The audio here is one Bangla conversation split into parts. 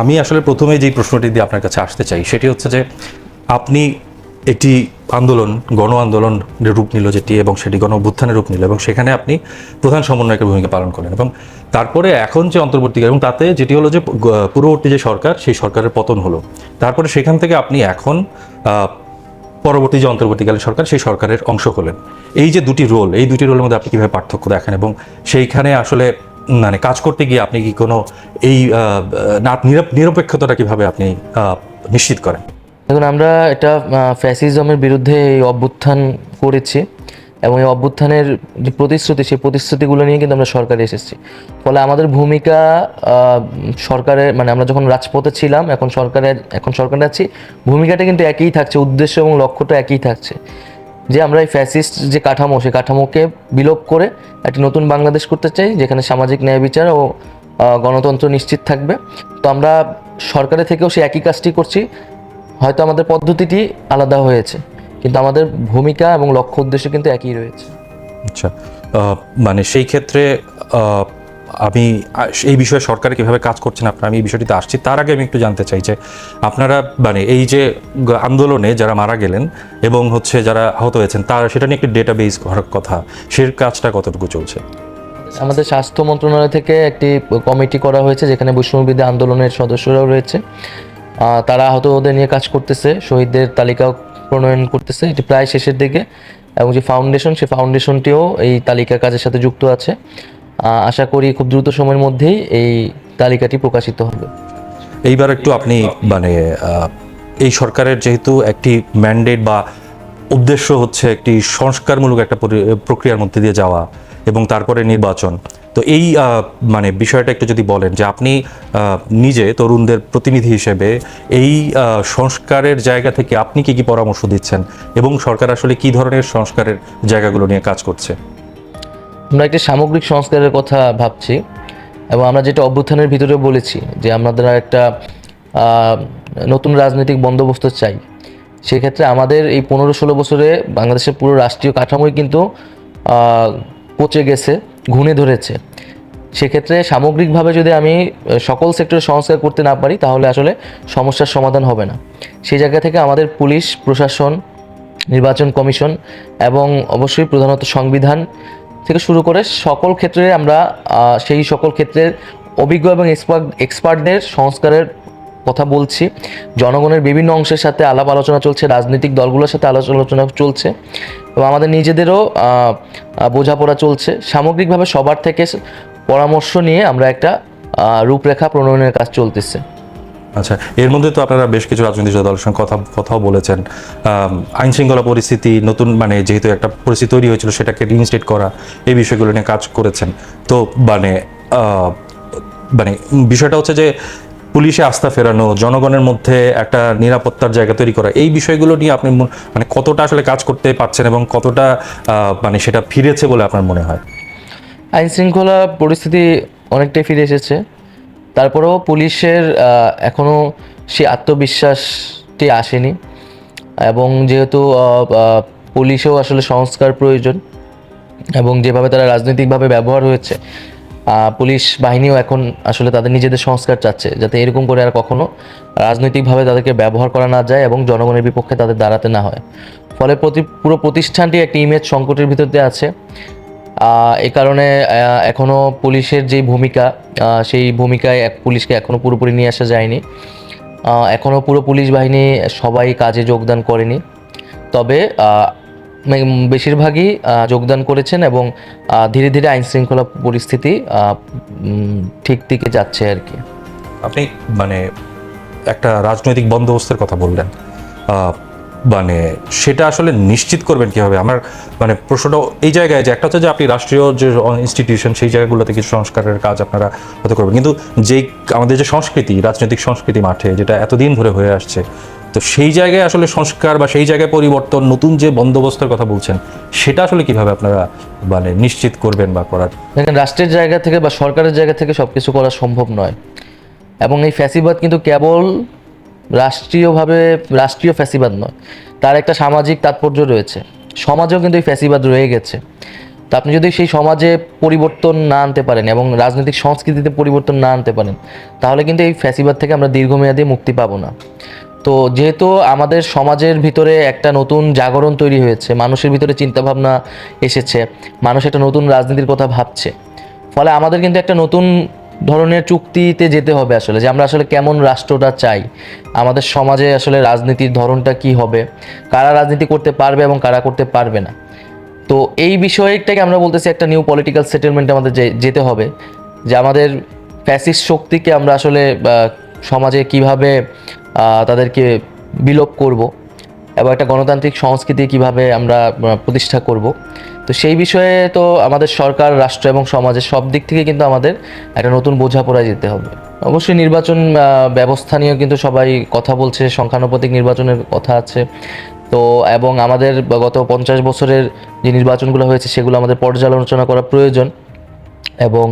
আমি আসলে প্রথমে যেই প্রশ্নটি দিয়ে আপনার কাছে আসতে চাই, সেটি হচ্ছে যে আপনি একটি আন্দোলন, গণ আন্দোলন রূপ নিল যেটি এবং সেটি গণ অভ্যুত্থানের রূপ নিল এবং সেখানে আপনি প্রধান সমন্বয়কের ভূমিকা পালন করেন এবং তারপরে এখন যে অন্তর্বর্তীকাল এবং তাতে যেটি হলো যে পূর্ববর্তী যে সরকার, সেই সরকারের পতন হলো। তারপরে সেখান থেকে আপনি এখন পরবর্তী যে অন্তর্বর্তীকালীন সরকার, সেই সরকারের অংশ হলেন। এই যে দুটি রোল এই দুটি রোলের মধ্যে আপনি কীভাবে পার্থক্য দেখেন এবং সেইখানে আসলে মানে কাজ করতে গিয়ে আপনি কি কোনো এই নিরপেক্ষতাটা কীভাবে আপনি নিশ্চিত করেন? দেখুন, আমরা এটা ফ্যাসিজমের বিরুদ্ধে এই অভ্যুত্থান করেছি এবং এই অভ্যুত্থানের যে প্রতিশ্রুতি, সেই প্রতিশ্রুতিগুলো নিয়ে কিন্তু আমরা সরকারে এসেছি। ফলে আমাদের ভূমিকা সরকারের মানে আমরা যখন রাজপথে ছিলাম, এখন সরকারের, এখন সরকারে আছি, ভূমিকাটা কিন্তু একই থাকছে, উদ্দেশ্য এবং লক্ষ্যটা একই থাকছে। যে আমরা এই ফ্যাসিস্ট যে কাঠামো সেই কাঠামোকে বিলোপ করে একটি নতুন বাংলাদেশ করতে চাই, যেখানে সামাজিক ন্যায় বিচার ও গণতন্ত্র নিশ্চিত থাকবে। তো আমরা সরকারের থেকেও সেই একই কাজটি করছি। হয়তো আমাদের পদ্ধতিটি আলাদা হয়েছে, কিন্তু আমাদের ভূমিকা এবং লক্ষ্য উদ্দেশ্য কিন্তু একই রয়েছে। আচ্ছা মানে সেই ক্ষেত্রে আমি এই বিষয়ে সরকার কীভাবে কাজ করছেন আপনার, আমি এই বিষয়টিতে আসছি। তার আগে আমি একটু জানতে চাই যে আপনারা মানে এই যে আন্দোলনে যারা মারা গেলেন এবং হচ্ছে যারা আহত হয়েছেন, তার, সেটা নিয়ে একটি ডেটা বেস করার কথা, সে কাজটা কতটুকু চলছে? আমাদের স্বাস্থ্য মন্ত্রণালয় থেকে একটি কমিটি করা হয়েছে, যেখানে বৈষ্ণববিদ্যা আন্দোলনের সদস্যরাও রয়েছে। তারা আহতদের নিয়ে কাজ করতেছে, শহীদদের তালিকা প্রণয়ন করতেছে, এটি প্রায় শেষের দিকে। এবং যে ফাউন্ডেশন সেই ফাউন্ডেশনটিও এই তালিকা কাজের সাথে যুক্ত আছে। আশা করি খুব দ্রুত সময়ের মধ্যেই এই তালিকাটি প্রকাশিত হবে। এইবার একটু আপনি মানে এই সরকারের যেহেতু একটি ম্যান্ডেট বা উদ্দেশ্য হচ্ছে একটি সংস্কারমূলক একটা পরি- প্রক্রিয়ার মধ্যে দিয়ে যাওয়া এবং তারপরে নির্বাচন, তো এই মানে বিষয়টা একটু যদি বলেন যে আপনি নিজে তরুণদের প্রতিনিধি হিসেবে এই সংস্কারের জায়গা থেকে আপনি কি কি পরামর্শ দিচ্ছেন এবং সরকার আসলে কি ধরনের সংস্কারের জায়গাগুলো নিয়ে কাজ করছে? আমরা একটি সামগ্রিক সংস্কারের কথা ভাবছি এবং আমরা যেটা অভ্যুত্থানের ভিতরে বলেছি যে আমাদের একটা নতুন রাজনৈতিক বন্দোবস্ত চাই। সেক্ষেত্রে আমাদের এই পনেরো ষোলো বছরে বাংলাদেশের পুরো রাষ্ট্রীয় কাঠামোই কিন্তু পচে গেছে, ঘুণে ধরেছে। সেক্ষেত্রে সামগ্রিকভাবে যদি আমি সকল সেক্টরে সংস্কার করতে না পারি, তাহলে আসলে সমস্যার সমাধান হবে না। সেই জায়গা থেকে আমাদের পুলিশ, প্রশাসন, নির্বাচন কমিশন এবং অবশ্যই প্রধানত সংবিধান থেকে শুরু করে সকল ক্ষেত্রে আমরা সেই সকল ক্ষেত্রের অভিজ্ঞ এবং এক্সপার্ট এক্সপার্টদের সংস্কারের কথা বলছি। জনগণের বিভিন্ন অংশের সাথে আলাপ আলোচনা চলছে, রাজনৈতিক দলগুলোর সাথে আলাপ আলোচনা চলছে এবং আমাদের নিজেদেরও বোঝাপড়া চলছে। সামগ্রিকভাবে সবার থেকে পরামর্শ নিয়ে আমরা একটা রূপরেখা প্রণয়নের কাজ চলতেছে। আচ্ছা এর মধ্যে তো আপনারা বেশ কিছু রাজনৈতিক দলের সঙ্গে কথা, কথাও বলেছেন। আইন শৃঙ্খলা পরিস্থিতি, নতুন মানে যেহেতু একটা পরিস্থিতি তৈরি হয়েছিল সেটাকে রিইনস্টেট করা, এই বিষয়গুলো নিয়ে কাজ করেছেন। তো মানে মানে বিষয়টা হচ্ছে যে পুলিশে আস্থা ফেরানো, জনগণের মধ্যে একটা নিরাপত্তার জায়গা তৈরি করা, এই বিষয়গুলো নিয়ে আপনি মানে কতটা আসলে কাজ করতে পারছেন এবং কতটা মানে সেটা ফিরেছে বলে আপনার মনে হয়? আইন শৃঙ্খলা পরিস্থিতি অনেকটাই ফিরে এসেছে। তারপরেও পুলিশের আহ, এখনও সেই আত্মবিশ্বাসটি আসেনি। এবং যেহেতু পুলিশেও আসলে সংস্কার প্রয়োজন এবং যেভাবে তারা রাজনৈতিকভাবে ব্যবহার হয়েছে পুলিশ বাহিনীও এখন আসলে তাদের নিজেদের সংস্কার চাচ্ছে যাতে এরকম করে আর কখনো রাজনৈতিকভাবে তাদেরকে ব্যবহার করা না যায় এবং জনগণের বিপক্ষে তাদের দাঁড়াতে না হয়। ফলে প্রতি পুরো প্রতিষ্ঠানটি একটি ইমেজ সংকটের ভিতর দিয়ে আছে। এ কারণে এখনও পুলিশের যে ভূমিকা সেই ভূমিকায় এক পুলিশকে এখনও পুরোপুরি নিয়ে আসা যায়নি। এখনও পুরো পুলিশ বাহিনী সবাই কাজে যোগদান করেনি। তবে বেশিরভাগই যোগদান করেছেন এবং ধীরে ধীরে আইন শৃঙ্খলা পরিস্থিতি ঠিক দিকে যাচ্ছে আর কি। আপনি মানে একটা রাজনৈতিক বন্দোবস্তের কথা বললেন। মানে সেটা আসলে নিশ্চিত করবেন কীভাবে? আমার মানে প্রশ্নটা এই জায়গায় যে একটা হচ্ছে যে আপনি রাষ্ট্রীয় যে ইনস্টিটিউশন সেই জায়গাগুলোতে কিছু সংস্কারের কাজ আপনারা হতে করবেন। কিন্তু যেই আমাদের যে সংস্কৃতি, রাজনৈতিক সংস্কৃতি মাঠে যেটা এতদিন ধরে হয়ে আসছে, তো সেই জায়গায় আসলে সংস্কার বা সেই জায়গায় পরিবর্তন, নতুন যে বন্দোবস্তের কথা বলছেন, সেটা আসলে কীভাবে আপনারা মানে নিশ্চিত করবেন বা করার? দেখেন, রাষ্ট্রের জায়গা থেকে বা সরকারের জায়গা থেকে সব কিছু করা সম্ভব নয়। এবং এই ফ্যাসিবাদ কিন্তু কেবল রাষ্ট্রীয়ভাবে, রাষ্ট্রীয় ফ্যাসিবাদ নয়। তার একটা সামাজিক তাৎপর্য রয়েছে। সমাজেও কিন্তু এই ফ্যাসিবাদ রয়ে গেছে। তো আপনি যদি সেই সমাজে পরিবর্তন না আনতে পারেন এবং রাজনৈতিক সংস্কৃতিতে পরিবর্তন না আনতে পারেন, তাহলে কিন্তু এই ফ্যাসিবাদ থেকে আমরা দীর্ঘমেয়াদী মুক্তি পাবো না। তো যেহেতু আমাদের সমাজের ভিতরে একটা নতুন জাগরণ তৈরি হয়েছে, মানুষের ভিতরে চিন্তাভাবনা এসেছে, মানুষ একটা নতুন রাজনীতির কথা ভাবছে, ফলে আমাদের কিন্তু একটা নতুন ধরনের চুক্তিতে যেতে হবে আসলে, যে আমরা আসলে কেমন রাষ্ট্রটা চাই, আমাদের সমাজে আসলে রাজনীতির ধরনটা কি হবে, কারা রাজনীতি করতে পারবে এবং কারা করতে পারবে না। তো এই বিষয়টাকে আমরা বলতেছি একটা নিউ পলিটিক্যাল সেটেলমেন্ট আমাদের যেতে হবে, যে আমাদের ফ্যাসিস্ট শক্তিকে আমরা আসলে সমাজে কীভাবে তাদেরকে বিলোপ করব এবং একটা গণতান্ত্রিক সংস্কৃতি কীভাবে আমরা প্রতিষ্ঠা করব। তো সেই বিষয়ে তো আমাদের সরকার, রাষ্ট্র এবং সমাজের সব দিক থেকে কিন্তু আমাদের একটা নতুন বোঝাপড়ায় যেতে হবে। অবশ্যই নির্বাচন ব্যবস্থা নিয়েও কিন্তু সবাই কথা বলছে, সংখ্যানুপাতিক নির্বাচনের কথা আছে। তো এবং আমাদের গত পঞ্চাশ বছরের যে নির্বাচনগুলো হয়েছে, সেগুলো আমাদের পর্যালোচনা করা প্রয়োজন। এবং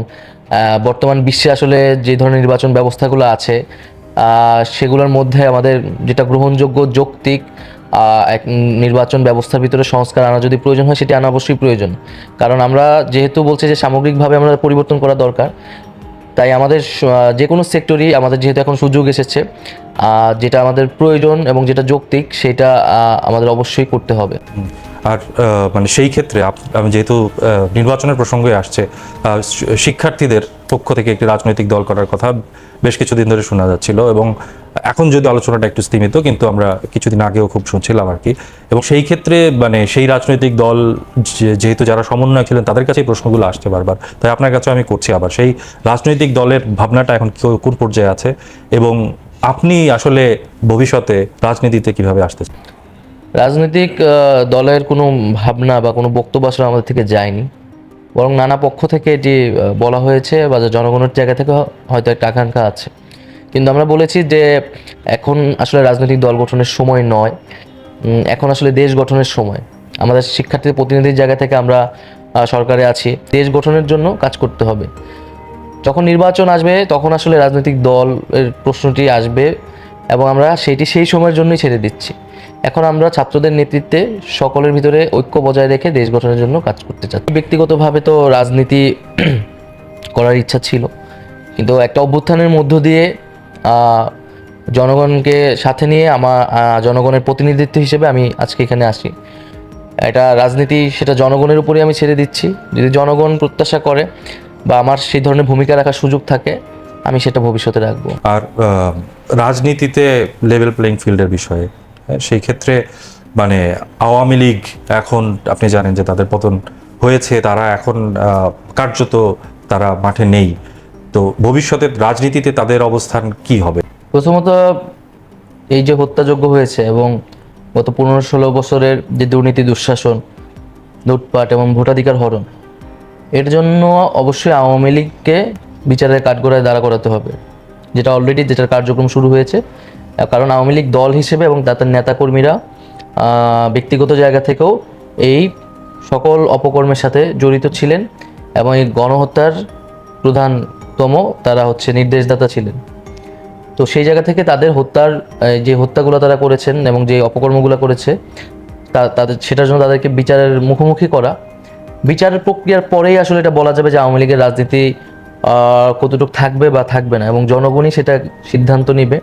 বর্তমান বিশ্বে আসলে যে ধরনের নির্বাচন ব্যবস্থাগুলো আছে সেগুলোর মধ্যে আমাদের যেটা গ্রহণযোগ্য যৌক্তিক এক নির্বাচন ব্যবস্থার ভিতরে সংস্কার আনা যদি প্রয়োজন হয়, সেটি আনা অবশ্যই প্রয়োজন। কারণ আমরা যেহেতু বলছি যে সামগ্রিকভাবে আমরা পরিবর্তন করা দরকার, তাই আমাদের যে কোনো সেক্টরই আমাদের যেহেতু এখন সুযোগ এসেছে যেটা আমাদের প্রয়োজন এবং যেটা যৌক্তিক, সেটা আমাদের অবশ্যই করতে হবে। আর মানে সেই ক্ষেত্রে যেহেতু নির্বাচনের প্রসঙ্গে আসছে শিক্ষার্থীদের পক্ষ থেকে একটি রাজনৈতিক দল করার কথা বেশ কিছুদিন ধরে শোনা যাচ্ছিল এবং এখন যদি আলোচনাটা একটু স্তীমিত, কিন্তু আমরা কিছুদিন আগেও খুব শুনছিলাম আর কি। এবং সেই ক্ষেত্রে মানে সেই রাজনৈতিক দল যেহেতু যারা সমন্বয় ছিলেন, তাদের কাছেই প্রশ্নগুলো আসছে বারবার। তাই আপনার কাছে আমি করছি আবার। সেই রাজনৈতিক দলের ভাবনাটা এখন কোন পর্যায়ে আছে? এবং আপনি আসলে ভবিষ্যতে রাজনীতিতে কীভাবে আসতে রাজনৈতিক দলের কোনো ভাবনা বা কোনো বক্তব্য আসলে আমাদের থেকে যায়নি। বরং নানা পক্ষ থেকে এটি বলা হয়েছে বা জনগণের জায়গা থেকে হয়তো একটা আকাঙ্ক্ষা আছে। কিন্তু আমরা বলেছি যে এখন আসলে রাজনৈতিক দল গঠনের সময় নয়। এখন আসলে দেশ গঠনের সময়। আমাদের শিক্ষার্থী প্রতিনিধির জায়গা থেকে আমরা সরকারে আছি। দেশ গঠনের জন্য কাজ করতে হবে। যখন নির্বাচন আসবে, তখন আসলে রাজনৈতিক দলের প্রশ্নটি আসবে এবং আমরা সেটি সেই সময়ের জন্যই ছেড়ে দিচ্ছি। এখন আমরা ছাত্রদের নেতৃত্বে সকলের ভিতরে ঐক্য বজায় রেখে দেশ গঠনের জন্য কাজ করতে চাচ্ছি। ব্যক্তিগতভাবে তো রাজনীতি করার ইচ্ছা ছিল। কিন্তু একটা অভ্যুত্থানের মধ্য দিয়ে জনগণকে সাথে নিয়ে আমার জনগণের প্রতিনিধিত্ব হিসেবে আমি আজকে এখানে আসি। এটা রাজনীতি সেটা জনগণের উপরেই আমি ছেড়ে দিচ্ছি। যদি জনগণ প্রত্যাশা করে বা আমার সেই ধরনের ভূমিকা রাখার সুযোগ থাকে আমি সেটা ভবিষ্যতে রাখব। আর রাজনীতিতে লেভেল প্লেইং ফিল্ডের বিষয়ে হ্যাঁ, সেই ক্ষেত্রে মানে আওয়ামী লীগ এখন আপনি জানেন যে তাদের পতন হয়েছে তারা এখন কার্যত তারা মাঠে নেই। তো ভবিষ্যতে রাজনীতিতে তাদের অবস্থান কি হবে? প্রথমত এই যে হত্যাযোগ্য হয়েছে এবং গত পনেরো ষোলো বছরের যে দুর্নীতি, দুঃশাসন, লুটপাট এবং ভোটাধিকার হরণ, এর জন্য অবশ্যই আওয়ামী লীগকে বিচারের কাঠগড়ায় দাঁড়া করাতে হবে। যেটা অলরেডি যেটার কার্যক্রম শুরু হয়েছে। কারণ আওয়ামী লীগ দল হিসেবে এবং তাদের নেতাকর্মীরা ব্যক্তিগত জায়গা থেকেও এই সকল অপকর্মের সাথে জড়িত ছিলেন এবং এই গণহত্যার প্রধানতম তারা হচ্ছে নির্দেশদাতা ছিলেন। তো সেই জায়গা থেকে তাদের হত্যার যে হত্যাগুলো তারা করেছেন এবং যে অপকর্মগুলো করেছে, তা, তাদের, সেটার জন্য তাদেরকে বিচারের মুখোমুখি করা। বিচারের প্রক্রিয়ার পরেই আসলে এটা বলা যাবে যে আওয়ামী লীগের রাজনীতি কতটুকু থাকবে বা থাকবে না এবং জনগণই সেটা সিদ্ধান্ত নিবে।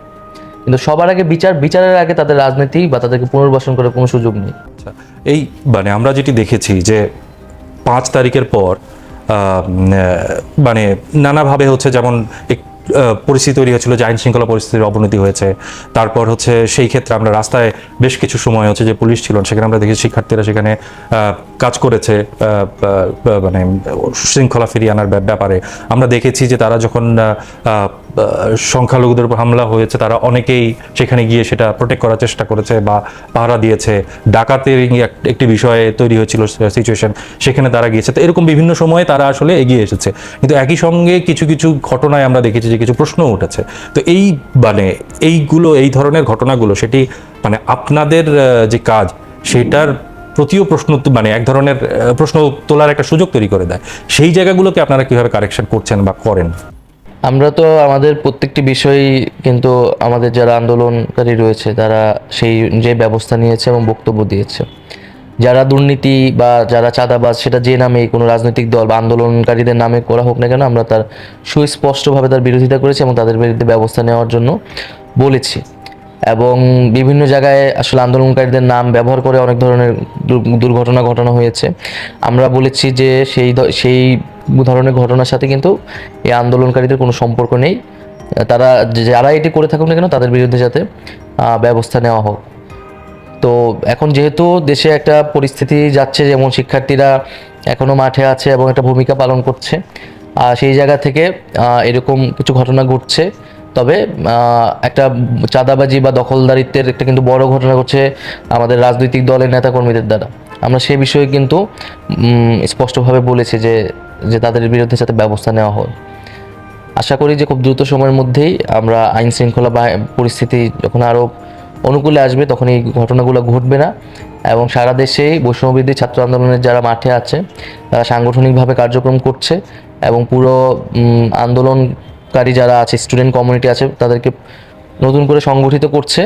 কিন্তু সবার আগে বিচার, বিচারের আগে তাদের রাজনীতি বা তাদেরকে পুনর্বাসন করার কোনো সুযোগ নেই। আচ্ছা এই মানে আমরা যেটি দেখেছি যে পাঁচ তারিখের পর মানে নানাভাবে হচ্ছে যেমন পরিস্থিতি তৈরি হয়েছিল, যে আইন শৃঙ্খলা পরিস্থিতির অবনতি হয়েছে। তারপর হচ্ছে সেই ক্ষেত্রে আমরা রাস্তায় বেশ কিছু সময় হচ্ছে যে পুলিশ ছিল, সেখানে আমরা দেখি শিক্ষার্থীরা সেখানে কাজ করেছে মানে শৃঙ্খলা ফিরিয়ে আনার ব্যাপারে। আমরা দেখেছি যে তারা যখন সংখ্যালঘুদের উপর হামলা হয়েছে, তারা অনেকেই সেখানে গিয়ে সেটা প্রোটেক্ট করার চেষ্টা করেছে বা পাহারা দিয়েছে। ডাকাতের একটি বিষয়ে তৈরি হয়েছিল সিচুয়েশন সেখানে তারা গিয়েছে। তো এরকম বিভিন্ন সময়ে তারা আসলে এগিয়ে এসেছে। কিন্তু একই সঙ্গে কিছু কিছু ঘটনায় আমরা দেখেছি যে কিছু প্রশ্ন উঠেছে। তো এই মানে এইগুলো, এই ধরনের ঘটনাগুলো সেটি মানে আপনাদের যে কাজ সেটার প্রতিও প্রশ্ন মানে এক ধরনের প্রশ্ন তোলার একটা সুযোগ তৈরি করে দেয়। সেই জায়গাগুলোকে আপনারা কীভাবে কারেকশন করছেন বা করেন? আমরা তো আমাদের প্রত্যেকটি বিষয় কিন্তু আমাদের যারা আন্দোলনকারী রয়েছে, তারা সেই যে ব্যবস্থা নিয়েছে এবং বক্তব্য দিয়েছে। যারা দুর্নীতি বা যারা চাঁদাবাজ, সেটা যে নামে কোনো রাজনৈতিক দল বা আন্দোলনকারীদের নামে করা হোক না কেন, আমরা তার সুস্পষ্টভাবে তার বিরোধিতা করেছি এবং তাদের বিরুদ্ধে ব্যবস্থা নেওয়ার জন্য বলেছি। এবং বিভিন্ন জায়গায় আসলে আন্দোলনকারীদের নাম ব্যবহার করে অনেক ধরনের দুর্ঘটনা ঘটানো হয়েছে। আমরা বলেছি যে সেই সেই ধরনের ঘটনার সাথে কিন্তু এই আন্দোলনকারীদের কোনো সম্পর্ক নেই। তারা যারা এটি করে থাকুক না কেন, তাদের বিরুদ্ধে যাতে ব্যবস্থা নেওয়া হোক। তো এখন যেহেতু দেশে একটা পরিস্থিতি যাচ্ছে, যেমন শিক্ষার্থীরা এখনও মাঠে আছে এবং একটা ভূমিকা পালন করছে আর সেই জায়গা থেকে এরকম কিছু ঘটনা ঘটছে। তবে একটা চাঁদাবাজি বা দখলদারিত্বের একটা কিন্তু বড় ঘটনা ঘটছে আমাদের রাজনৈতিক দলের নেতাকর্মীদের দ্বারা। আমরা সে বিষয়ে কিন্তু স্পষ্টভাবে বলেছি যে যে তাদের বিরুদ্ধে যাতে ব্যবস্থা নেওয়া হয়। আশা করি যে খুব দ্রুত সময়ের মধ্যেই আমরা আইন শৃঙ্খলা বা পরিস্থিতি যখন আরও অনুকূলে আসবে তখন এই ঘটনাগুলো ঘটবে না। এবং সারা দেশেই বৈষম্যবিদ্যি ছাত্র আন্দোলনের যারা মাঠে আছে তারা সাংগঠনিকভাবে কার্যক্রম করছে এবং পুরো আন্দোলনকারী যারা আছে স্টুডেন্ট কমিউনিটি আছে তাদেরকে নতুন করে সংগঠিত করছে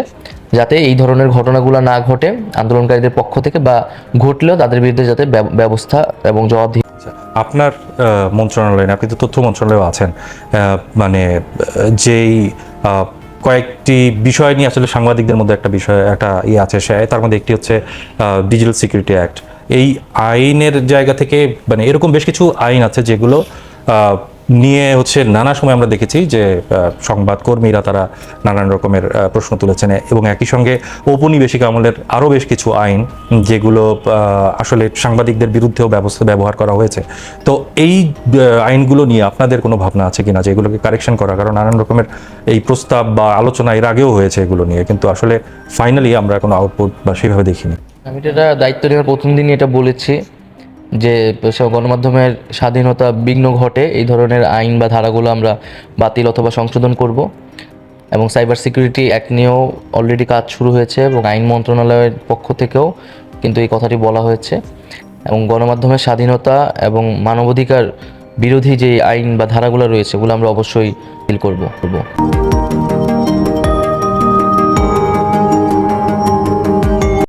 যাতে এই ধরনের ঘটনাগুলো না ঘটে আন্দোলনকারীদের পক্ষ থেকে বা ঘটলেও তাদের বিরুদ্ধে যাতে ব্যবস্থা এবং জবাবদিহি আচ্ছা, আপনার মন্ত্রণালয়ে আপনি তো তথ্য মন্ত্রণালয়ে আছেন মানে যেই কয়েকটি বিষয় নিয়ে আসলে সাংবাদিকদের মধ্যে একটা বিষয়, একটা ইয়ে আছে, সে তার মধ্যে একটি হচ্ছে ডিজিটাল সিকিউরিটি অ্যাক্ট এই আইনের জায়গা থেকে মানে এরকম বেশ কিছু আইন আছে যেগুলো নিয়ে হচ্ছে নানা সময় আমরা দেখেছি যে সংবাদকর্মীরা তারা নানান রকমের প্রশ্ন তুলেছেন এবং একই সঙ্গে ঔপনিবেশিক আমলের আরও বেশ কিছু আইন যেগুলো আসলে সাংবাদিকদের বিরুদ্ধেও ব্যবস্থা ব্যবহার করা হয়েছে। তো এই আইনগুলো নিয়ে আপনাদের কোনো ভাবনা আছে কিনা যে এগুলোকে কারেকশন করা? কারণ নানান রকমের এই প্রস্তাব বা আলোচনা এর আগেও হয়েছে এগুলো নিয়ে, কিন্তু আসলে ফাইনালি আমরা কোনো আউটপুট বা সেভাবে দেখিনি। আমি এটা দায়িত্ব নেওয়ার প্রথম দিনই এটা বলেছি যে গণমাধ্যমের স্বাধীনতা বিঘ্ন ঘটে, এই ধরনের আইন বা ধারাগুলো আমরা বাতিল অথবা সংশোধন করব। এবং সাইবার সিকিউরিটি অ্যাক্ট নিয়েও অলরেডি কাজ শুরু হয়েছে এবং আইন মন্ত্রণালয়ের পক্ষ থেকেও কিন্তু এই কথাটি বলা হয়েছে। এবং গণমাধ্যমের স্বাধীনতা এবং মানবাধিকার বিরোধী যে আইন বা ধারাগুলো রয়েছে ওগুলো আমরা অবশ্যই ফিল করব করব।